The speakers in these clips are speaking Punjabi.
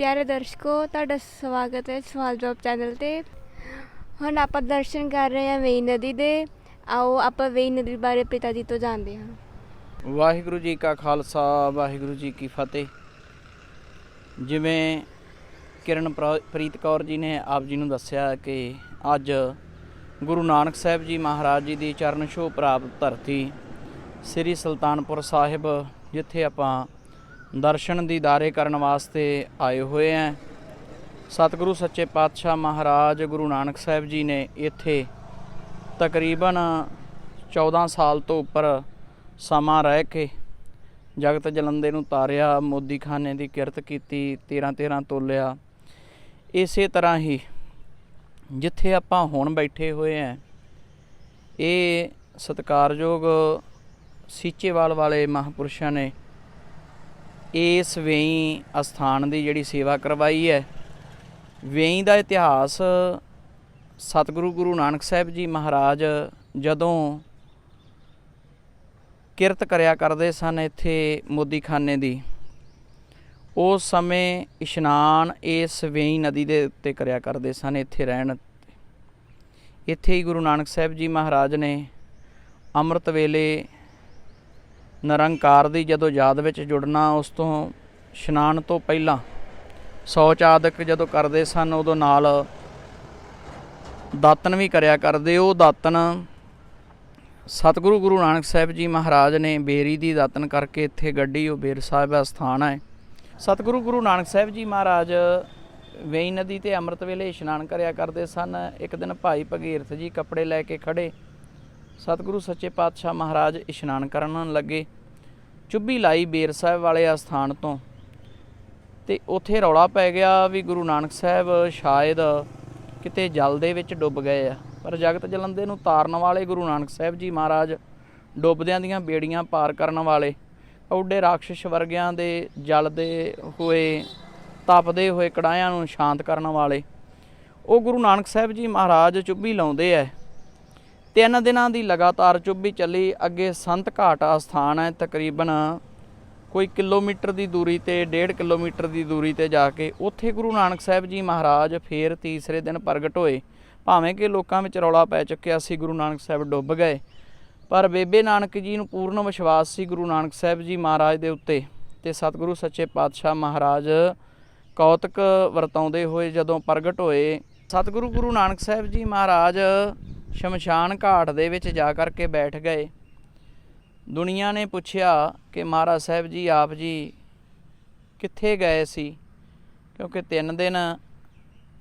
ਪਿਆਰੇ ਦਰਸ਼ਕੋ, ਤੁਹਾਡਾ ਸਵਾਗਤ ਹੈ ਸਵਾਲ ਜਵਾਬ ਚੈਨਲ ਤੇ। ਹੁਣ ਆਪਾਂ ਦਰਸ਼ਨ ਕਰ ਰਹੇ ਹਾਂ ਵੇਈ ਨਦੀ ਦੇ। ਆਓ, ਆਪਾਂ ਵੇਈ ਨਦੀ ਬਾਰੇ ਪਿਤਾ ਜੀ ਤੋਂ ਜਾਣਦੇ ਹਾਂ। ਵਾਹਿਗੁਰੂ ਜੀ ਕਾ ਖਾਲਸਾ, ਵਾਹਿਗੁਰੂ ਜੀ ਕੀ ਫਤਿਹ। ਜਿਵੇਂ ਕਿਰਨ ਪ੍ਰ- ਪ੍ਰੀਤ ਕੌਰ ਜੀ ਨੇ ਆਪ ਜੀ ਨੂੰ ਦੱਸਿਆ ਕਿ ਅੱਜ ਗੁਰੂ ਨਾਨਕ ਸਾਹਿਬ ਜੀ ਮਹਾਰਾਜ ਜੀ ਦੀ ਚਰਨ ਛੋਹ ਪ੍ਰਾਪਤ ਧਰਤੀ ਸ੍ਰੀ ਸੁਲਤਾਨਪੁਰ ਸਾਹਿਬ, ਜਿੱਥੇ ਆਪਾਂ ਦਰਸ਼ਨ ਦੀਦਾਰੇ ਕਰਨ ਵਾਸਤੇ ਆਏ ਹੋਏ ਆਂ ਸਤਿਗੁਰੂ ਸੱਚੇ ਪਾਤਸ਼ਾਹ ਮਹਾਰਾਜ ਗੁਰੂ ਨਾਨਕ ਸਾਹਿਬ ਜੀ ਨੇ ਇੱਥੇ ਤਕਰੀਬਨ 14 ਸਾਲ ਤੋਂ ਉੱਪਰ ਸਮਾਂ ਰਹਿ ਕੇ ਜਗਤ ਜਲੰਦੇ ਨੂੰ ਤਾਰਿਆ, ਮੋਦੀਖਾਨੇ ਦੀ ਕਿਰਤ ਕੀਤੀ 13 13 ਤੋਲਿਆ। ਇਸੇ ਤਰ੍ਹਾਂ ਹੀ ਜਿੱਥੇ ਆਪਾਂ ਹੁਣ ਬੈਠੇ ਹੋਏ ਆਂ ਇਹ ਸਤਿਕਾਰਯੋਗ ਸੀਚੇਵਾਲ ਵਾਲੇ ਮਹਾਪੁਰਸ਼ਾਂ ਨੇ ਇਸ ਵੇਈ ਅਸਥਾਨ ਦੀ ਜਿਹੜੀ ਸੇਵਾ ਕਰਵਾਈ ਹੈ। ਵੇਈ ਦਾ ਇਤਿਹਾਸ ਸਤਿਗੁਰੂ ਗੁਰੂ ਨਾਨਕ ਸਾਹਿਬ ਜੀ ਮਹਾਰਾਜ ਜਦੋਂ ਕਿਰਤ ਕਰਿਆ ਕਰਦੇ ਸਨ ਇੱਥੇ ਮੋਦੀਖਾਨੇ ਦੀ, ਉਸ ਸਮੇਂ ਇਸ਼ਨਾਨ ਇਸ ਵੇਈ ਨਦੀ ਦੇ ਉੱਤੇ ਕਰਿਆ ਕਰਦੇ ਸਨ, ਇੱਥੇ ਰਹਿਣ ਇੱਥੇ ਹੀ ਗੁਰੂ ਨਾਨਕ ਸਾਹਿਬ ਜੀ ਮਹਾਰਾਜ ਨੇ ਅੰਮ੍ਰਿਤ ਵੇਲੇ ਨਿਰੰਕਾਰ ਦੀ ਜਦੋਂ ਯਾਦ ਵਿੱਚ ਜੁੜਨਾ, ਉਸ ਤੋਂ ਇਸ਼ਨਾਨ ਤੋਂ ਪਹਿਲਾਂ ਸੌਚ ਆਦਿਕ ਜਦੋਂ ਕਰਦੇ ਸਨ, ਉਦੋਂ ਨਾਲ ਦਾਤਨ ਵੀ ਕਰਿਆ ਕਰਦੇ। ਉਹ ਦਾਤਨ ਸਤਿਗੁਰੂ ਗੁਰੂ ਨਾਨਕ ਸਾਹਿਬ ਜੀ ਮਹਾਰਾਜ ਨੇ ਬੇਰੀ ਦੀ ਦਾਤਨ ਕਰਕੇ ਇੱਥੇ ਗੱਡੀ, ਉਹ ਬੇਰ ਸਾਹਿਬ ਦਾ ਸਥਾਨ ਹੈ। ਸਤਿਗੁਰੂ ਗੁਰੂ ਨਾਨਕ ਸਾਹਿਬ ਜੀ ਮਹਾਰਾਜ ਵੇਈ ਨਦੀ ਤੇ ਅੰਮ੍ਰਿਤ ਵੇਲੇ ਇਸ਼ਨਾਨ ਕਰਿਆ ਕਰਦੇ ਸਨ। ਇੱਕ ਦਿਨ ਭਾਈ ਭਗੀਰਥ ਜੀ ਕੱਪੜੇ ਲੈ ਕੇ ਖੜੇ। ਸਤਿਗੁਰੂ ਸੱਚੇ ਪਾਤਸ਼ਾਹ ਮਹਾਰਾਜ ਇਸ਼ਨਾਨ ਕਰਨ ਲੱਗੇ। ਚੁੱਭੀ ਲਾਈ ਬੇਰ ਸਾਹਿਬ ਵਾਲੇ ਅਸਥਾਨ ਤੋਂ। ਤੇ ਉੱਥੇ ਰੌਲਾ ਪੈ ਗਿਆ ਵੀ ਗੁਰੂ ਨਾਨਕ ਸਾਹਿਬ ਸ਼ਾਇਦ ਕਿਤੇ ਜਲ ਦੇ ਵਿੱਚ ਡੁੱਬ ਗਏ ਆ। ਪਰ ਜਗਤ ਜਲੰਦੇ ਨੂੰ ਤਾਰਨ ਵਾਲੇ ਗੁਰੂ ਨਾਨਕ ਸਾਹਿਬ ਜੀ ਮਹਾਰਾਜ ਡੁੱਬਦਿਆਂ ਦੀਆਂ ਬੇੜੀਆਂ ਪਾਰ ਕਰਨ ਵਾਲੇ ਔਡੇ ਰਾਖਸ਼ ਵਰਗਿਆਂ ਦੇ ਜਲਦੇ ਹੋਏ, ਤਪਦੇ ਹੋਏ ਕੜਾਇਆਂ ਨੂੰ ਸ਼ਾਂਤ ਕਰਨ ਵਾਲੇ, ਉਹ ਗੁਰੂ ਨਾਨਕ ਸਾਹਿਬ ਜੀ ਮਹਾਰਾਜ ਚੁੱਭੀ ਲਾਉਂਦੇ ਐ। ਤਿੰਨ ਦਿਨਾਂ ਦੀ ਲਗਾਤਾਰ ਚੁੱਭੀ ਚੱਲੀ ਅੱਗੇ ਸੰਤ ਘਾਟ ਸਥਾਨ ਹੈ, ਤਕਰੀਬਨ ਕੋਈ ਕਿਲੋਮੀਟਰ ਦੀ ਦੂਰੀ ਤੇ 1.5 ਕਿਲੋਮੀਟਰ ਦੀ ਦੂਰੀ ਤੇ ਜਾ ਕੇ ਉੱਥੇ ਗੁਰੂ ਨਾਨਕ ਸਾਹਿਬ ਜੀ ਮਹਾਰਾਜ ਫੇਰ ਤੀਸਰੇ ਦਿਨ ਪ੍ਰਗਟ ਹੋਏ। ਭਾਵੇਂ ਕਿ ਲੋਕਾਂ ਵਿੱਚ ਰੌਲਾ ਪੈ ਚੁੱਕਿਆ ਸੀ, ਗੁਰੂ ਨਾਨਕ ਸਾਹਿਬ ਡੁੱਬ ਗਏ, ਪਰ ਬੇਬੇ ਨਾਨਕ ਜੀ ਨੂੰ ਪੂਰਨ ਵਿਸ਼ਵਾਸ ਸੀ ਗੁਰੂ ਨਾਨਕ ਸਾਹਿਬ ਜੀ ਮਹਾਰਾਜ ਦੇ ਉੱਤੇ ਤੇ ਸਤਿਗੁਰੂ ਸੱਚੇ ਪਾਤਸ਼ਾਹ ਮਹਾਰਾਜ ਕੌਤਕ ਵਰਤਾਉਂਦੇ ਹੋਏ ਜਦੋਂ ਪ੍ਰਗਟ ਹੋਏ, ਸਤਿਗੁਰੂ ਗੁਰੂ ਨਾਨਕ ਸਾਹਿਬ ਜੀ ਮਹਾਰਾਜ ਸ਼ਮਸ਼ਾਨ ਘਾਟ ਦੇ ਵਿੱਚ ਜਾ ਕਰਕੇ ਬੈਠ ਗਏ। ਦੁਨੀਆ ਨੇ ਪੁੱਛਿਆ ਕਿ ਮਹਾਰਾਜ ਸਾਹਿਬ ਜੀ, ਆਪ ਜੀ ਕਿੱਥੇ ਗਏ ਸੀ? ਕਿਉਂਕਿ ਤਿੰਨ ਦਿਨ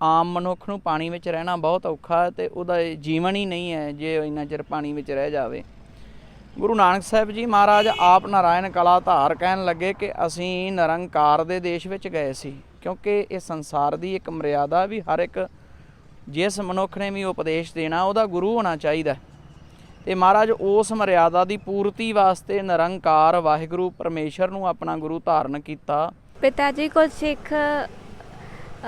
ਆਮ ਮਨੁੱਖ ਨੂੰ ਪਾਣੀ ਵਿੱਚ ਰਹਿਣਾ ਬਹੁਤ ਔਖਾ ਹੈ ਤੇ ਉਹਦਾ ਇਹ ਜੀਵਨ ਹੀ ਨਹੀਂ ਹੈ ਜੇ ਇੰਨਾ ਚਿਰ ਪਾਣੀ ਵਿੱਚ ਰਹਿ ਜਾਵੇ। ਗੁਰੂ ਨਾਨਕ ਸਾਹਿਬ ਜੀ ਮਹਾਰਾਜ ਆਪ ਨਾਰਾਇਣ ਕਲਾ ਧਾਰ ਕਹਿਣ ਲੱਗੇ ਕਿ ਅਸੀਂ ਨਿਰੰਕਾਰ ਦੇ ਦੇਸ਼ ਵਿੱਚ ਗਏ ਸੀ, ਕਿਉਂਕਿ ਇਹ ਸੰਸਾਰ ਦੀ ਇੱਕ ਮਰਿਆਦਾ ਵੀ ਹਰ ਇੱਕ ਜਿਸ ਮਨੁੱਖ ਨੇ ਵੀ ਉਪਦੇਸ਼ ਦੇਣਾ ਉਹਦਾ ਗੁਰੂ ਹੋਣਾ ਚਾਹੀਦਾ। ਤੇ ਮਹਾਰਾਜ ਉਸ ਮਰਿਆਦਾ ਦੀ ਪੂਰਤੀ ਵਾਸਤੇ ਨਿਰੰਕਾਰ ਵਾਹਿਗੁਰੂ ਪਰਮੇਸ਼ਰ ਨੂੰ ਆਪਣਾ ਗੁਰੂ ਧਾਰਨ ਕੀਤਾ। ਪਿਤਾ ਜੀ ਕੁਝ ਸਿੱਖ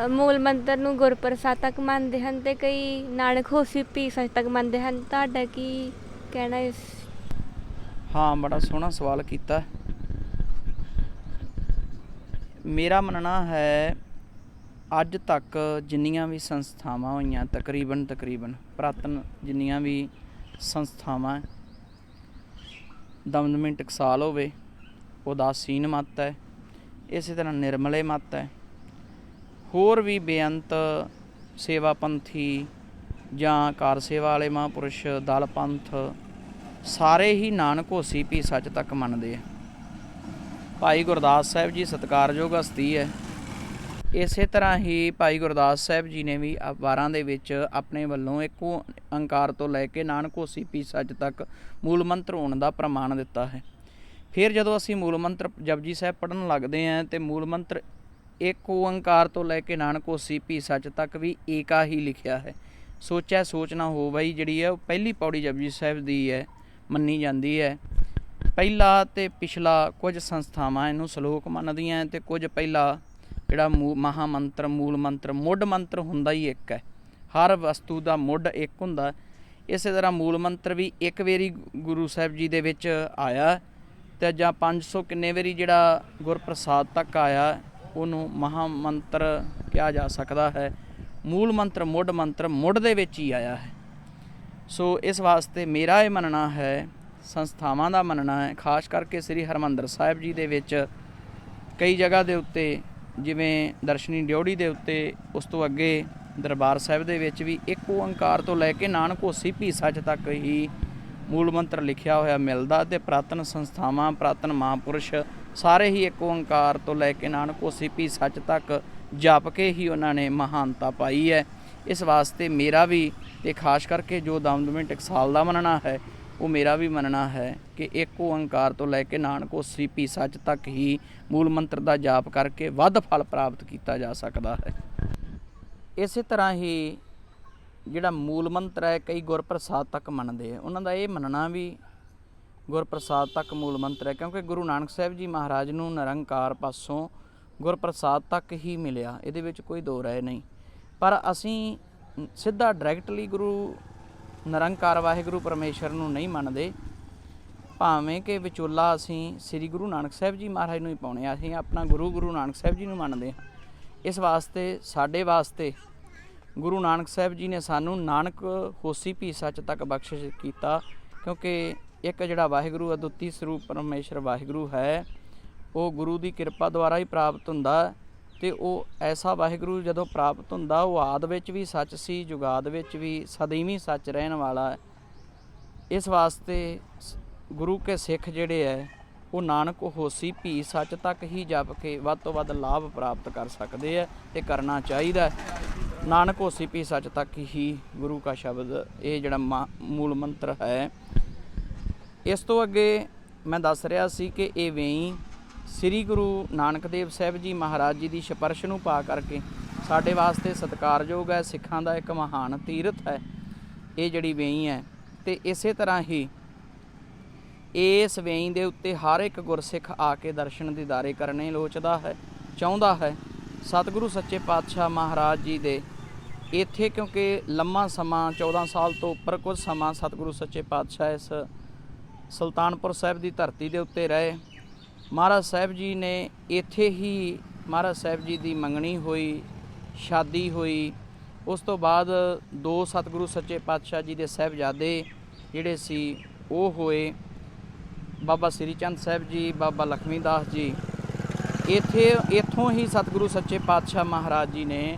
ਮੂਲ ਮੰਤਰ ਨੂੰ ਗੁਰਪ੍ਰਸਾਦ ਤੱਕ ਮੰਨਦੇ ਹਨ ਤੇ ਕਈ ਨਾਨਕ ਹੋਸੀ ਪੀ ਸੱਚ ਤੱਕ ਮੰਨਦੇ ਹਨ। ਤੁਹਾਡਾ ਕੀ ਕਹਿਣਾ ਇਸ? ਹਾਂ ਬੜਾ ਸੋਹਣਾ ਸਵਾਲ ਕੀਤਾ। ਮੇਰਾ ਮੰਨਣਾ ਹੈ ਅੱਜ ਤੱਕ ਜਿੰਨੀਆਂ ਵੀ ਸੰਸਥਾਵਾਂ ਹੋਈਆਂ, ਤਕਰੀਬਨ ਤਕਰੀਬਨ ਪ੍ਰਾਤਨ ਜਿੰਨੀਆਂ ਵੀ ਸੰਸਥਾਵਾਂ ਦਮਦਮੀ ਟਕਸਾਲ ਹੋਵੇ, ਉਦਾਸੀਨ ਮਤ ਹੈ, ਇਸੇ ਤਰ੍ਹਾਂ ਨਿਰਮਲੇ ਮਤ ਹੈ। ਹੋਰ ਵੀ ਬੇਅੰਤ ਸੇਵਾ ਪੰਥੀ ਜਾਂ ਕਾਰ ਸੇਵਾ ਵਾਲੇ ਮਹਾਂਪੁਰਸ਼ ਦਲ ਪੰਥ ਸਾਰੇ ਹੀ ਨਾਨਕ ਹੋਸੀ ਵੀ ਸੱਚ ਤੱਕ ਮੰਨਦੇ ਆ। ਭਾਈ ਗੁਰਦਾਸ ਸਾਹਿਬ ਜੀ ਸਤਿਕਾਰਯੋਗ ਹਸਤੀ ਹੈ। ਇਸੇ ਤਰ੍ਹਾਂ ਹੀ ਭਾਈ ਗੁਰਦਾਸ ਸਾਹਿਬ ਜੀ ਨੇ ਵੀ ਆ- ਵਾਰਾਂ ਦੇ ਵਿੱਚ ਆਪਣੇ ਵੱਲੋਂ ਇੱਕ ਅੰਕਾਰ ਤੋਂ ਲੈ ਕੇ ਨਾਨਕੋਸੀ ਪੀ ਸੱਚ ਤੱਕ ਮੂਲ ਮੰਤਰ ਹੋਣ ਦਾ ਪ੍ਰਮਾਣ ਦਿੱਤਾ ਹੈ। ਫਿਰ ਜਦੋਂ ਅਸੀਂ ਮੂਲ ਮੰਤਰ ਜਪਜੀ ਸਾਹਿਬ ਪੜਨ ਲੱਗਦੇ ਆਂ ਤੇ ਮੂਲ ਮੰਤਰ ਇੱਕ ਓੰਕਾਰ ਤੋਂ ਲੈ ਕੇ ਨਾਨਕੋਸੀ ਪੀ ਸੱਚ ਤੱਕ ਵੀ ਏਕਾ ਹੀ ਲਿਖਿਆ ਹੈ। ਸੋਚਿਆ ਸੋਚਣਾ ਹੋ ਬਈ, ਜਿਹੜੀ ਹੈ ਉਹ ਪਹਿਲੀ ਪੌੜੀ ਜਪਜੀ ਸਾਹਿਬ ਦੀ ਹੈ, ਮੰਨੀ ਜਾਂਦੀ ਹੈ। ਪਹਿਲਾ ਤੇ ਪਿਛਲਾ ਕੁਝ ਸੰਸਥਾਵਾਂ ਇਹਨੂੰ ਸ਼ਲੋਕ ਮੰਨਦੀਆਂ ਤੇ ਕੁਝ ਪਹਿਲਾ ਜਿਹੜਾ ਮੂ- ਮਹਾ ਮੰਤਰ ਮੂਲ ਮੰਤਰ, ਮੁੱਢ ਮੰਤਰ ਹੁੰਦਾ ਹੀ ਇੱਕ ਹੈ। ਹਰ ਵਸਤੂ ਦਾ ਮੁੱਢ ਇੱਕ ਹੁੰਦਾ। ਇਸੇ ਤਰ੍ਹਾਂ ਮੂਲ ਮੰਤਰ ਵੀ ਇੱਕ ਵਾਰੀ ਗੁਰੂ ਸਾਹਿਬ ਜੀ ਦੇ ਵਿੱਚ ਆਇਆ ਤੇ ਜਾਂ 500 ਕਿੰਨੇ ਵਾਰੀ ਜਿਹੜਾ ਗੁਰਪ੍ਰਸਾਦ ਤੱਕ ਆਇਆ, ਉਹਨੂੰ ਮਹਾ ਮੰਤਰ ਕਿਹਾ ਜਾ ਸਕਦਾ ਹੈ। ਮੂਲ ਮੰਤਰ, ਮੁੱਢ ਮੰਤਰ ਮੁੱਢ ਦੇ ਵਿੱਚ ਹੀ ਆਇਆ ਹੈ। ਸੋ ਇਸ ਵਾਸਤੇ ਮੇਰਾ ਇਹ ਮੰਨਣਾ ਹੈ, ਸੰਸਥਾਵਾਂ ਦਾ ਮੰਨਣਾ ਹੈ, ਖਾਸ ਕਰਕੇ ਸ੍ਰੀ ਹਰਮੰਦਰ ਸਾਹਿਬ ਜੀ ਦੇ ਵਿੱਚ ਕਈ ਜਗ੍ਹਾ ਦੇ ਉੱਤੇ ਜਿਵੇਂ ਦਰਸ਼ਨੀ ਡਿਉੜੀ ਦੇ ਉੱਤੇ, ਉਸ ਤੋਂ ਅੱਗੇ ਦਰਬਾਰ ਸਾਹਿਬ ਦੇ ਵਿੱਚ ਵੀ ਇੱਕ ਓੰਕਾਰ ਤੋਂ ਲੈ ਕੇ ਨਾਨਕ ਹੋਸੀ ਭੀ ਸੱਚ ਤੱਕ ਹੀ ਮੂਲ ਮੰਤਰ ਲਿਖਿਆ ਹੋਇਆ ਮਿਲਦਾ ਤੇ ਪ੍ਰਾਤਨ ਸੰਸਥਾਵਾਂ, ਪ੍ਰਾਤਨ ਮਹਾਂਪੁਰਸ਼ ਸਾਰੇ ਹੀ ਇੱਕ ਓੰਕਾਰ ਤੋਂ ਲੈ ਕੇ ਨਾਨਕ ਹੋਸੀ ਭੀ ਸੱਚ ਤੱਕ ਜਪ ਕੇ ਹੀ ਉਹਨਾਂ ਨੇ ਮਹਾਨਤਾ ਪਾਈ ਹੈ। ਇਸ ਵਾਸਤੇ ਮੇਰਾ ਵੀ ਤੇ ਖਾਸ ਕਰਕੇ ਜੋ ਦਮਦਮੇ ਟਕਸਾਲ ਦਾ ਮੰਨਣਾ ਹੈ ਉਹ ਮੇਰਾ ਵੀ ਮੰਨਣਾ ਹੈ ਕਿ ਇੱਕ ਓੰਕਾਰ ਤੋਂ ਲੈ ਕੇ ਨਾਨਕ ਹੋਸੀ ਪੀ ਸੱਚ ਤੱਕ ਹੀ ਮੂਲ ਮੰਤਰ ਦਾ ਜਾਪ ਕਰਕੇ ਵੱਧ ਫਲ ਪ੍ਰਾਪਤ ਕੀਤਾ ਜਾ ਸਕਦਾ ਹੈ। ਇਸੇ ਤਰ੍ਹਾਂ ਹੀ ਜਿਹੜਾ ਮੂਲ ਮੰਤਰ ਹੈ, ਕਈ ਗੁਰਪ੍ਰਸਾਦ ਤੱਕ ਮੰਨਦੇ ਆ। ਉਹਨਾਂ ਦਾ ਇਹ ਮੰਨਣਾ ਵੀ ਗੁਰਪ੍ਰਸਾਦ ਤੱਕ ਮੂਲ ਮੰਤਰ ਹੈ, ਕਿਉਂਕਿ ਗੁਰੂ ਨਾਨਕ ਸਾਹਿਬ ਜੀ ਮਹਾਰਾਜ ਨੂੰ ਨਿਰੰਕਾਰ ਪਾਸੋਂ ਗੁਰਪ੍ਰਸਾਦ ਤੱਕ ਹੀ ਮਿਲਿਆ। ਇਹਦੇ ਵਿੱਚ ਕੋਈ ਦੋ ਰਾਏ ਨਹੀਂ। ਪਰ ਅਸੀਂ ਸਿੱਧਾ ਡਾਇਰੈਕਟਲੀ ਗੁਰੂ ਨਿਰੰਕਾਰ ਵਾਹਿਗੁਰੂ ਪਰਮੇਸ਼ਰ ਨੂੰ ਨਹੀਂ ਮੰਨਦੇ। ਭਾਵੇਂ ਕਿ ਵਿਚੋਲਾ ਅਸੀਂ ਸ੍ਰੀ ਗੁਰੂ ਨਾਨਕ ਸਾਹਿਬ ਜੀ ਮਹਾਰਾਜ ਨੂੰ ਹੀ ਪਾਉਣੇ ਆ, ਅਸੀਂ ਆਪਣਾ ਗੁਰੂ ਗੁਰੂ ਨਾਨਕ ਸਾਹਿਬ ਜੀ ਨੂੰ ਮੰਨਦੇ ਹਾਂ। ਇਸ ਵਾਸਤੇ, ਸਾਡੇ ਵਾਸਤੇ ਗੁਰੂ ਨਾਨਕ ਸਾਹਿਬ ਜੀ ਨੇ ਸਾਨੂੰ ਨਾਨਕ ਹੋਸੀ ਭੀ ਸੱਚ ਤੱਕ ਬਖਸ਼ਿਸ਼ ਕੀਤਾ, ਕਿਉਂਕਿ ਇੱਕ ਜਿਹੜਾ ਵਾਹਿਗੁਰੂ ਅਦੁੱਤੀ ਸਰੂਪ ਪਰਮੇਸ਼ਰ ਵਾਹਿਗੁਰੂ ਹੈ, ਉਹ ਗੁਰੂ ਦੀ ਕਿਰਪਾ ਦੁਆਰਾ ਹੀ ਪ੍ਰਾਪਤ ਹੁੰਦਾ। ਤੇ ਉਹ ਐਸਾ ਵਾਹਿਗੁਰੂ ਜਦੋਂ ਪ੍ਰਾਪਤ ਹੁੰਦਾ, ਉਹ ਆਦ ਵਿੱਚ ਵੀ ਸੱਚ ਸੀ, ਜੁਗਾਦ ਵਿੱਚ ਵੀ ਸਦੀਵੀ ਸੱਚ ਰਹਿਣ ਵਾਲਾ ਇਸ ਵਾਸਤੇ ਸ- ਗੁਰੂ ਕੇ ਸਿੱਖ ਜਿਹੜੇ ਹੈ ਉਹ ਨਾਨਕ ਹੋਸੀ ਭੀ ਸੱਚ ਤੱਕ ਹੀ ਜਪ ਕੇ ਵੱਧ ਤੋਂ ਵੱਧ ਲਾਭ ਪ੍ਰਾਪਤ ਕਰ ਸਕਦੇ ਆ ਤੇ ਕਰਨਾ ਚਾਹੀਦਾ ਨਾਨਕ ਹੋਸੀ ਭੀ ਸੱਚ ਤੱਕ ਹੀ ਗੁਰੂ ਕਾ ਸ਼ਬਦ, ਇਹ ਜਿਹੜਾ ਮਾ- ਮੂਲ ਮੰਤਰ ਹੈ। ਇਸ ਤੋਂ ਅੱਗੇ ਮੈਂ ਦੱਸ ਰਿਹਾ ਸੀ ਕਿ ਇਹ ਵੇਈ ਸ੍ਰੀ ਗੁਰੂ ਨਾਨਕ ਦੇਵ ਸਾਹਿਬ ਜੀ ਮਹਾਰਾਜ ਜੀ ਦੀ ਸਪਰਸ਼ ਨੂੰ ਪਾ ਕਰਕੇ ਸਾਡੇ ਵਾਸਤੇ ਸਤਿਕਾਰਯੋਗ ਹੈ, ਸਿੱਖਾਂ ਦਾ ਇੱਕ ਮਹਾਨ ਤੀਰਥ ਹੈ, ਇਹ ਜਿਹੜੀ ਵੇਈ ਹੈ। ਤੇ ਇਸੇ ਤਰ੍ਹਾਂ ਹੀ ਇਸ ਵੇਈ ਦੇ ਉੱਤੇ ਹਰ ਇੱਕ ਗੁਰਸਿੱਖ ਆ ਕੇ ਦਰਸ਼ਨ ਦੀਦਾਰੇ ਕਰਨੇ ਲੋਚਦਾ ਹੈ, ਚਾਹੁੰਦਾ ਹੈ। ਸਤਿਗੁਰੂ ਸੱਚੇ ਪਾਤਸ਼ਾਹ ਮਹਾਰਾਜ ਜੀ ਦੇ ਇੱਥੇ ਕਿਉਂਕਿ ਲੰਮਾ ਸਮਾਂ 14 ਸਾਲ ਤੋਂ ਉੱਪਰ ਕੁਝ ਸਮਾਂ ਸਤਿਗੁਰੂ ਸੱਚੇ ਪਾਤਸ਼ਾਹ ਇਸ ਸੁਲਤਾਨਪੁਰ ਸਾਹਿਬ ਦੀ ਧਰਤੀ ਦੇ ਉੱਤੇ ਰਹੇ। ਮਹਾਰਾਜ ਸਾਹਿਬ ਜੀ ਨੇ ਇੱਥੇ ਹੀ ਮਹਾਰਾਜ ਸਾਹਿਬ ਜੀ ਦੀ ਮੰਗਣੀ ਹੋਈ, ਸ਼ਾਦੀ ਹੋਈ। ਉਸ ਤੋਂ ਬਾਅਦ ਦੋ ਸਤਿਗੁਰੂ ਸੱਚੇ ਪਾਤਸ਼ਾਹ ਜੀ ਦੇ ਸਾਹਿਬਜ਼ਾਦੇ ਜਿਹੜੇ ਸੀ, ਉਹ ਹੋਏ। ਬਾਬਾ ਸ੍ਰੀ ਚੰਦ ਸਾਹਿਬ ਜੀ, ਬਾਬਾ ਲਖਮੀ ਦਾਸ ਜੀ। ਇੱਥੇ, ਇੱਥੋਂ ਹੀ ਸਤਿਗੁਰੂ ਸੱਚੇ ਪਾਤਸ਼ਾਹ ਮਹਾਰਾਜ ਜੀ ਨੇ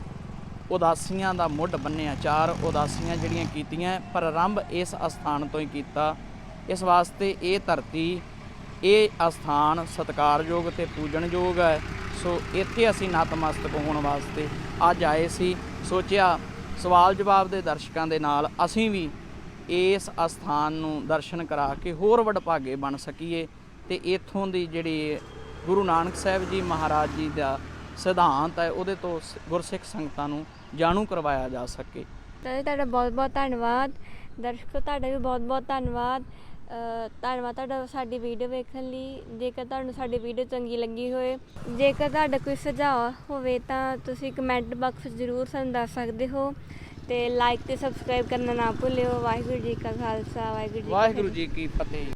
ਉਦਾਸੀਆਂ ਦਾ ਮੁੱਢ ਬੰਨਿਆ, ਚਾਰ ਉਦਾਸੀਆਂ ਜਿਹੜੀਆਂ ਕੀਤੀਆਂ, ਪਰ ਆਰੰਭ ਇਸ ਅਸਥਾਨ ਤੋਂ ਹੀ ਕੀਤਾ। ਇਸ ਵਾਸਤੇ ਇਹ ਧਰਤੀ ਇਹ ਅਸਥਾਨ ਸਤਿਕਾਰਯੋਗ ਤੇ ਪੂਜਣਯੋਗ ਹੈ। ਸੋ ਇੱਥੇ ਅਸੀਂ ਨਤਮਸਤਕ ਹੋਣ ਵਾਸਤੇ ਅੱਜ ਆਏ ਸੀ। ਸੋਚਿਆ ਸਵਾਲ ਜਵਾਬ ਦੇ ਦਰਸ਼ਕਾਂ ਦੇ ਨਾਲ ਅਸੀਂ ਵੀ ਇਸ ਅਸਥਾਨ ਨੂੰ ਦਰਸ਼ਨ ਕਰਾ ਕੇ ਹੋਰ ਵਡਭਾਗੇ ਬਣ ਸਕੀਏ ਤੇ ਇਥੋਂ ਦੀ ਜਿਹੜੀ ਗੁਰੂ ਨਾਨਕ ਸਾਹਿਬ ਜੀ ਮਹਾਰਾਜ ਜੀ ਦਾ ਸਿਧਾਂਤ ਹੈ, ਉਹਦੇ ਤੋਂ ਗੁਰਸਿੱਖ ਸੰਗਤਾਂ ਨੂੰ ਜਾਣੂ ਕਰਵਾਇਆ ਜਾ ਸਕੇ। ਤੁਹਾਡਾ ਬਹੁਤ ਬਹੁਤ ਧੰਨਵਾਦ। ਦਰਸ਼ਕੋ, ਤੁਹਾਡਾ ਵੀ ਬਹੁਤ ਬਹੁਤ ਧੰਨਵਾਦ। ਧੰਨਵਾਦ ਤੁਹਾਡਾ ਸਾਡੀ ਵੀਡੀਓ ਵੇਖਣ ਲਈ। ਜੇਕਰ ਤੁਹਾਨੂੰ ਸਾਡੀ ਵੀਡੀਓ ਚੰਗੀ ਲੱਗੀ ਹੋਏ ਜੇਕਰ ਤੁਹਾਡਾ ਕੋਈ ਸੁਝਾਅ ਹੋਵੇ ਤਾਂ ਤੁਸੀਂ ਕਮੈਂਟ ਬਾਕਸ ਜ਼ਰੂਰ ਸਾਨੂੰ ਦੱਸ ਸਕਦੇ ਹੋ। ਤੇ ਲਾਈਕ ਤੇ ਸਬਸਕ੍ਰਾਈਬ ਕਰਨਾ ਨਾ ਭੁੱਲਿਓ। ਵਾਹਿਗੁਰੂ ਜੀ ਕਾ ਖਾਲਸਾ ਵਾਹਿਗੁਰੂ ਜੀ ਕੀ ਵਾਹਿਗੁਰੂ ਜੀ ਕੀ ਫਤਿਹ।